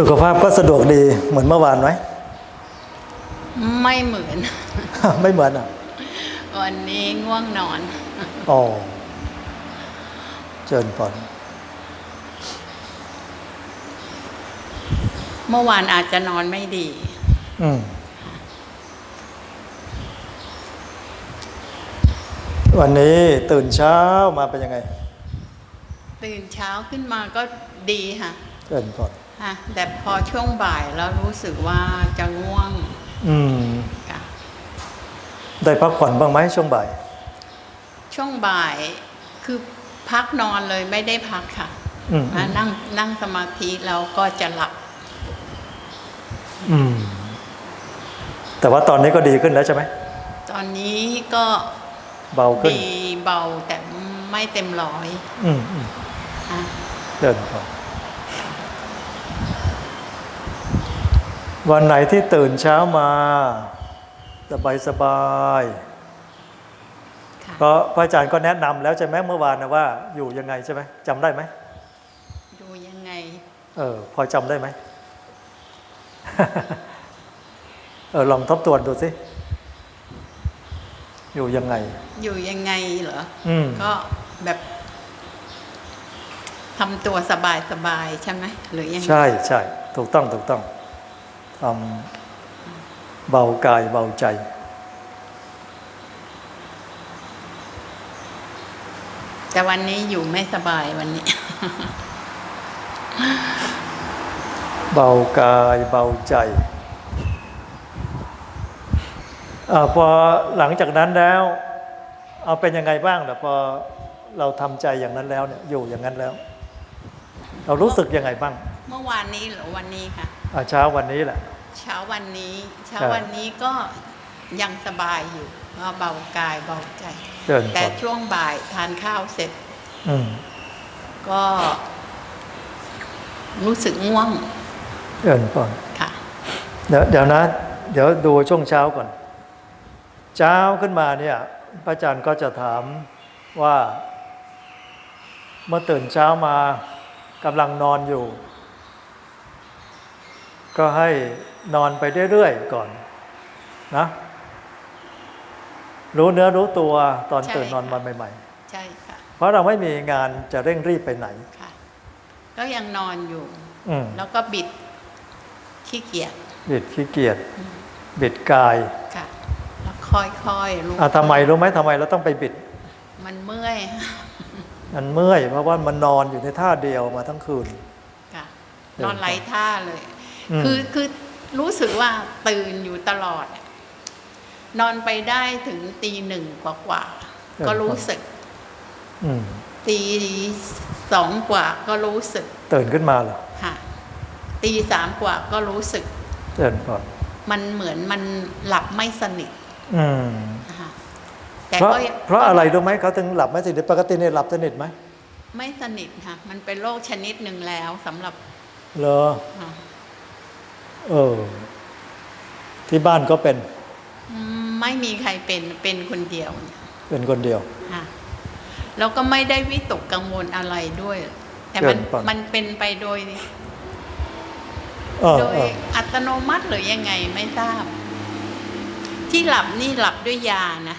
สุขภาพก็สะดวกดีเหมือนเมื่อวานไหม ไม่เหมือน ไม่เหมือนอะ วันนี้ง่วงนอน อ๋อ เจิญก่อนเมื่อวานอาจจะนอนไม่ดี อืม วันนี้ตื่นเช้ามาเป็นยังไง ตื่นเช้าขึ้นมาก็ดีค่ะ เจิญก่อน ฮะแต่พอช่วงบ่ายแล้วรู้สึกว่าจะง่วง อืมค่ะได้พักผ่อนบ้างไหมช่วงบ่าย ช่วงบ่ายคือพักนอนเลยไม่ได้พักค่ะอืมมานั่งนั่งสมาธิแล้วก็จะหลับ อืม แต่ว่าตอนนี้ก็ดีขึ้นแล้วใช่ไหม ตอนนี้ก็เบาขึ้นดีเบาแต่ไม่เต็มร้อย อืมอืมฮะเดินก่อน วันไหนที่ตื่นเช้ามา สบายสบายๆค่ะเพราะพระอาจารย์ก็แนะนำแล้วใช่ไหมเมื่อวานนะว่า อยู่ยังไงใช่ไหมจำได้ไหมดูยังไง เออ พอจำได้ไหมเออลองทบทวนดูสิอยู่ยังไง อยู่ยังไงเหรออืมก็แบบทำตัวสบายสบายๆใช่ไหมหรือยังไงใช่ใช่ถูกต้องถูกต้องทำ เบากายเบาใจ แต่วันนี้อยู่ไม่สบายวันนี้ เบากายเบาใจอาพอหลังจากนั้นแล้ว เอาเป็นยังไงบ้างล่ะพอเราทำใจอย่างนั้นแล้วเนี่ยอยู่อย่างนั้นแล้ว เรารู้สึกยังไงบ้าง เมื่อวานนี้หรือวันนี้ค่ะอะ เช้าวันนี้แหละ เช้าวันนี้ เช้าครับวันนี้ก็ยังสบายอยู่ก็เบากายเบาใจเดินแต่ก่อนช่วงบ่ายทานข้าวเสร็จอืมก็ รู้สึกง่วงเดินก่อนค่ะเดี๋ยวเดี๋ยวนะ เดี๋ยวดูช่วงเช้าก่อน เช้าขึ้นมาเนี่ย พระอาจารย์ก็จะถามว่า เมื่อตื่นเช้ามากำลังนอนอยู่ ก็ให้นอนไปเรื่อยๆก่อนนะ รู้เนื้อรู้ตัวตอนใช่ตื่นนอนค่ะมาใหม่ใช่ค่ะๆเพราะเราไม่มีงานจะเร่งรีบไปไหนค่ะ ก็ยังนอนอยู่อืมแล้วก็บิดขี้เกียจบิดขี้เกียจบิดกายค่ะแล้วค่อยๆลุกอะทำไมรู้ไหมทำไมเราต้องไปบิด มันเมื่อยมันเมื่อยเพราะว่ามันนอนอยู่ในท่าเดียวมาทั้งคืนค่ะเดินนอนไร้ท่าเลยอืม คือคือรู้สึกว่าตื่นอยู่ตลอด นอนไปได้ถึงตีหนึ่งกว่ากว่าๆก็รู้สึกอืมตีสองกว่าก็รู้สึก ตื่นขึ้นมาเหรอค่ะตีสามกว่าก็รู้สึกเตื่นก่อนมันเหมือนมันหลับไม่สนิทอืมนะคะแต่เพราะก็เพราะอะไรรู้ไหมเขาถึงหลับไม่สนิทปกติเนี่ยหลับสนิทไหมไม่สนิทค่ะ มันเป็นโรคชนิดหนึ่งแล้วสำหรับเหรออ่า เออ ที่บ้านก็เป็นอืมไม่มีใครเป็นเป็นคนเดียว เป็นคนเดียวค่ะแล้วก็ไม่ได้วิตกกังวลอะไรด้วย แต่มันเกินไปมันเป็นไปโดยเออโดยเอออัตโนมัติหรือยังไงไม่ทราบ ที่หลับนี่หลับด้วยยานะ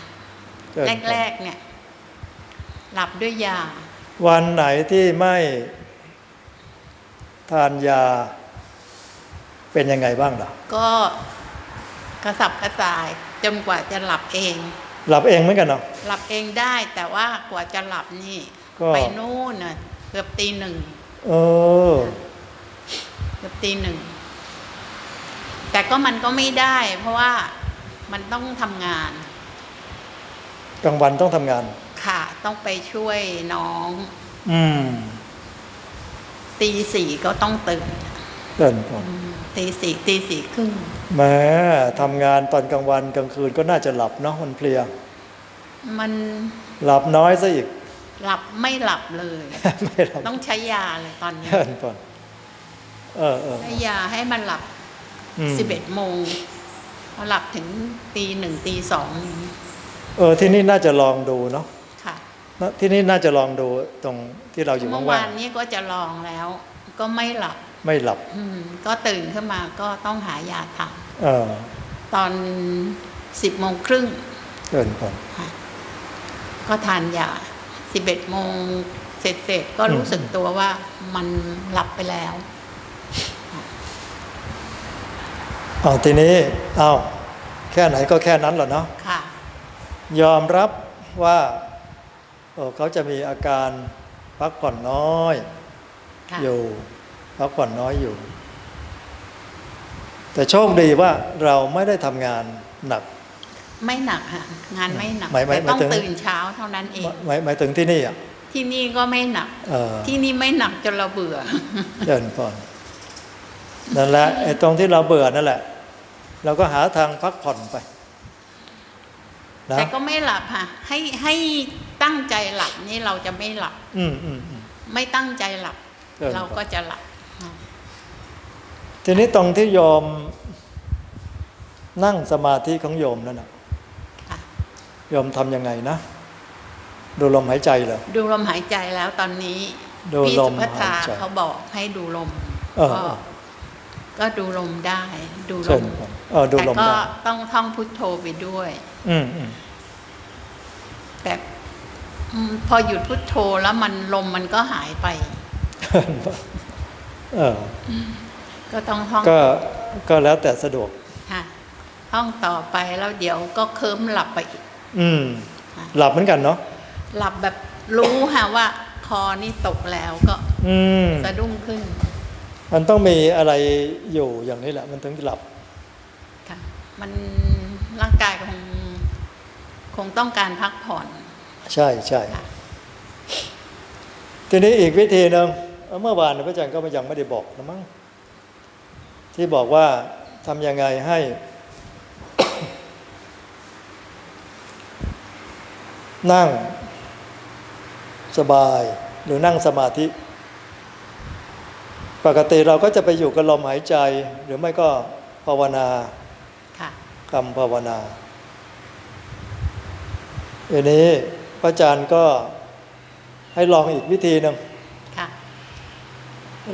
เตื่นก่อนแรกๆเนี่ย หลับด้วยยา วันไหนที่ไม่ทานยา เป็นยังไงบ้างล่ะ ก็กระสับกระส่ายจนกว่าจะหลับเอง หลับเองเหมือนกันเนาะหลับเองได้แต่ว่ากว่าจะหลับนี่ก็ไปนู่นน่ะเกือบตีหนึ่งเออเกือบตีหนึ่งแต่ก็มันก็ไม่ได้ เพราะว่ามันต้องทำงาน กลางวันต้องทำงาน ค่ะ ต้องไปช่วยน้อง อืมตีสี่ก็ต้องตื่นเตื่นก่อน ตีสี่ตีสี่ครึ่งแม้ทำงานตอนกลางวันกลางคืนก็น่าจะหลับเนาะมันเพลีย มันหลับน้อยซะอีก หลับไม่หลับเลยไม่หลับต้องใช้ยาเลยตอนนี้เดินก่อนเออเออใช้ยาให้มันหลับอืมสิบเอ็ดโมงพอหลับถึงตีหนึ่งตีสองอย่างนี้เออที่นี่น่าจะลองดูเนาะค่ะนะที่นี่น่าจะลองดูตรงที่เราอยู่เมื่อว่าวางนนี้ก็จะลองแล้ว ก็ไม่หลับๆ ไม่หลับอืมก็ตื่นขึ้นมาก็ต้องหายาทานเออตอนสิบโมงครึ่งเกินก่อนค่ะก็ทานยาสิบเอ็ดโมงเสร็จเสร็จๆก็รู้สึกตัวว่ามันหลับไปแล้วเอาทีนี้เอาแค่ไหนก็แค่นั้นแหละเนาะค่ะยอมรับว่าเอ่อเขาจะมีอาการพักผ่อนน้อยค่ะอยู่ พักผ่อนน้อยอยู่ แต่โชคดีว่าเราไม่ได้ทำงานหนัก ไม่หนักค่ะงานไม่หนักหมายหมายแต่ต้องหมายถึง ตื่นเช้าเท่านั้นเอง หมายหมายถึงที่นี่อะ ที่นี่ก็ไม่หนัก เออ ที่นี่ไม่หนักจนเราเบื่อ เดินก่อนนั่นแหละไอ้ตรงที่เราเบื่อนั่นแหละ เราก็หาทางพักผ่อนไปนะแต่ก็ไม่หลับค่ะ ให้ให้ตั้งใจหลับนี่เราจะไม่หลับ อืมอืมอืม ไม่ตั้งใจหลับ เออ เราก็จะหลับ ทีนี้ตรงที่โยมนั่งสมาธิของโยมนั่นนะค่ะโยมทำยังไงนะ ดูลมหายใจเหรอดูลมหายใจแล้วตอนนี้ดูพี่ลสุมภัทราหายใจเขาบอกให้ดูลมเออก็ก็ดูลมได้ ดูลเชิญมก่อนเออดูแต่ลมก็ได้ต้องท่องพุทโธไปด้วยอืมอืมแต่อืมพอหยุดพุทโธแล้วมันลมมันก็หายไป เออ ก็ต้องท่องก็ก็แล้วแต่สะดวกค่ะท่องต่อไปแล้วเดี๋ยวก็เคลิ้มหลับไปอีก อืมค่ะหลับเหมือนกันเนาะหลับแบบรู้ค่ะว่า คอนี่ตกแล้วก็ อืมสะดุ้งขึ้น มันต้องมีอะไรอยู่อย่างนี้แหละ มันถึงจะหลับค่ะมันร่างกายคงคงต้องการพักผ่อน ใช่ใช่ค่ะทีนี้อีกวิธีหนึ่งเอ่อเมื่อวานพระอาจารย์ก็ยังไม่ได้บอกนะมั้ง ที่บอกว่าทำยังไงให้ นั่งสบายหรือนั่งสมาธิ ปกติเราก็จะไปอยู่กับลมหายใจ หรือไม่ก็ภาวนาค่ะคำภาวนาอันนี้พระอาจารย์ก็ให้ลองอีกวิธีหนึ่งค่ะ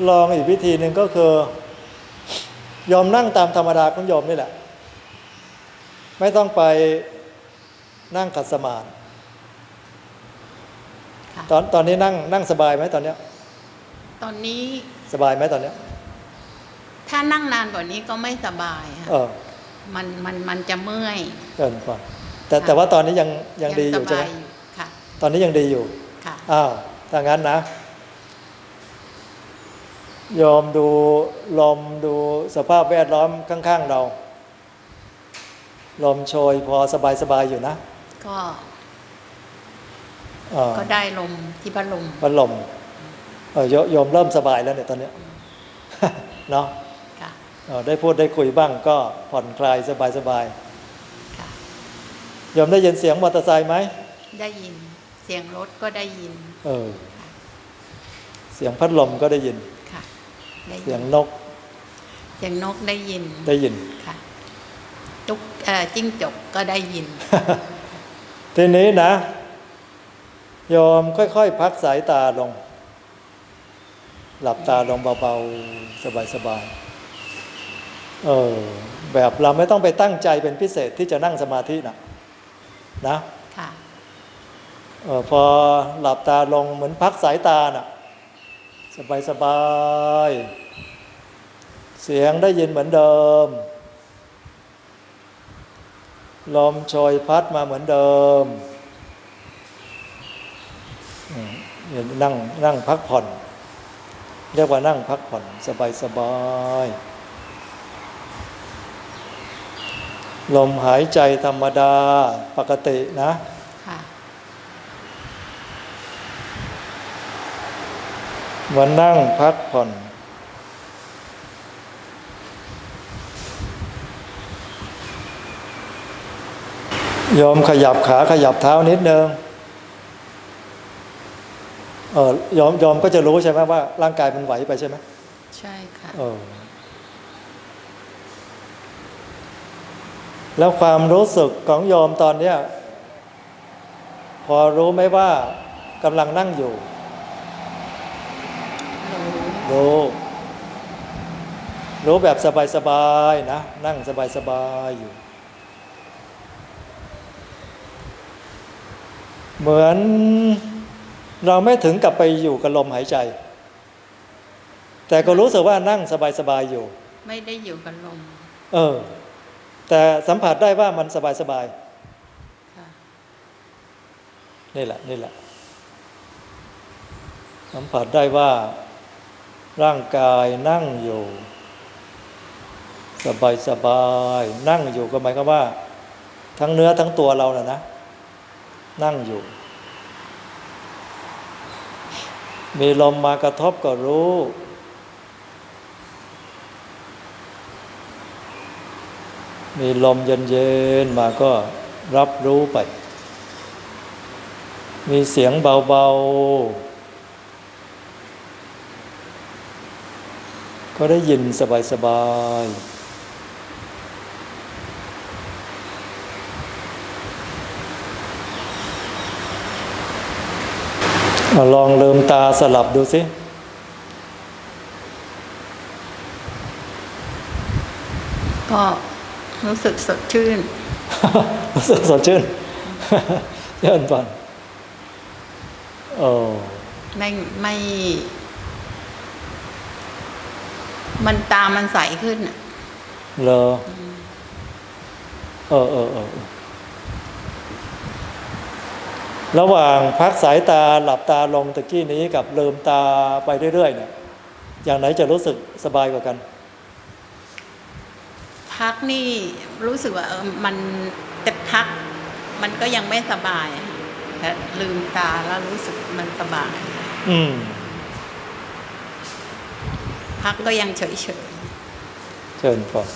ลองอีกวิธีหนึ่งก็คือ ยอมนั่งตามธรรมดาของโยมนี่แหละ ไม่ต้องไปนั่งขัดสมาธิค่ะตอนตอนนี้นั่งนั่งสบายไหมตอนเนี้ย ตอนนี้สบายไหมตอนเนี้ย ถ้านั่งนานกว่านี้ก็ไม่สบายค่ะเออมันมันมันจะเมื่อยเกินก่อนแต่แต่ว่าตอนนี้ยังยังดีอยู่สใช่ไหมบายอยู่ค่ะตอนนี้ยังดีอยู่ค่ะอ้าวถ้างั้นนะ ยอมดูลมดูสภาพแวดล้อมข้าง ๆ เรา ลมโชยพอสบาย ๆ อยู่นะ ก็เออก็ได้ลมที่พัดลมพัดลมเออโยโยมเริ่มสบายแล้วเนี่ยตอนเนี้ยเนาะค่ะเออได้พูดได้คุยบ้างก็ผ่อนคลายสบายค่ะๆโยมได้ยินเสียงมอเตอร์ไซค์ไหม ได้ยิน เสียงรถก็ได้ยิน เออ เสียงพัดลมก็ได้ยินค่ะ ได้เสียิยงนนก เสียงนกได้ยิน ได้ยินค่ะตุกเอ่อจิ้งจกก็ได้ยิน ทีนี้นะโยมค่อยๆ พักสายตาลง หลับตาลงเบาๆ สบายๆ เออ แบบเราไม่ต้องไปตั้งใจเป็นพิเศษที่จะนั่งสมาธินะนะค่ะเออพอหลับตาลงเหมือนพักสายตาน่ะ สบายๆ เสียงได้ยินเหมือนเดิม ลมโชยพัดมาเหมือนเดิมอืมเนี่ยนั่งนั่งพักผ่อน เรียกว่านั่งพักผ่อน สบายสบายๆลมหายใจธรรมดาปกตินะค่ะเหมือนนั่งพักผ่อน โยมขยับขาขยับเท้านิดนึงเออยอมยอมก็จะรู้ใช่ไหมว่า ร่างกายมันไหวไปใช่ไหมใช่ค่ะเออแล้วความรู้สึกของโยมตอนเนี้ยพอรู้ไหมว่ากำลังนั่งอยู่รู้รู้รู้แบบสบายๆนะ นั่งสบายๆอยู่ เหมือนเราไม่ถึงกับไปอยู่กับลมหายใจ แต่ก็รู้สึกว่านั่งสบายๆอยู่ ไม่ได้อยู่กับลม เออ แต่สัมผัสได้ว่ามันสบายค่ะๆนี่แหละนี่แหละ สัมผัสได้ว่าร่างกายนั่งอยู่ สบายสบายๆนั่งอยู่ก็หมายความว่า ทั้งเนื้อทั้งตัวเราน่ะนะ นั่งอยู่ มีลมมากระทบก็รู้ มีลมเย็นๆมาก็รับรู้ไป มีเสียงเบาๆ ก็ได้ยินสบายๆเอา ลองลืมตาสลับดูสิก็รู้สึกสดชื่น รู้สึกสดชื่นเยินปันโอ้ไม่ไม่ มันตามันใสขึ้นอะเลอเออเออเออ ระหว่างพักสายตาหลับตาลงตะกี้นี้กับลืมตาไปเรื่อยๆเนี่ยอย่างไหนจะรู้สึกสบายกว่ากัน พักนี่รู้สึกว่าเออมันแต่พัก มันก็ยังไม่สบายอะแต่ลืมตาแล้วรู้สึกมันสบาย อืม พักก็ยังเฉยเฉยเชิญก่อน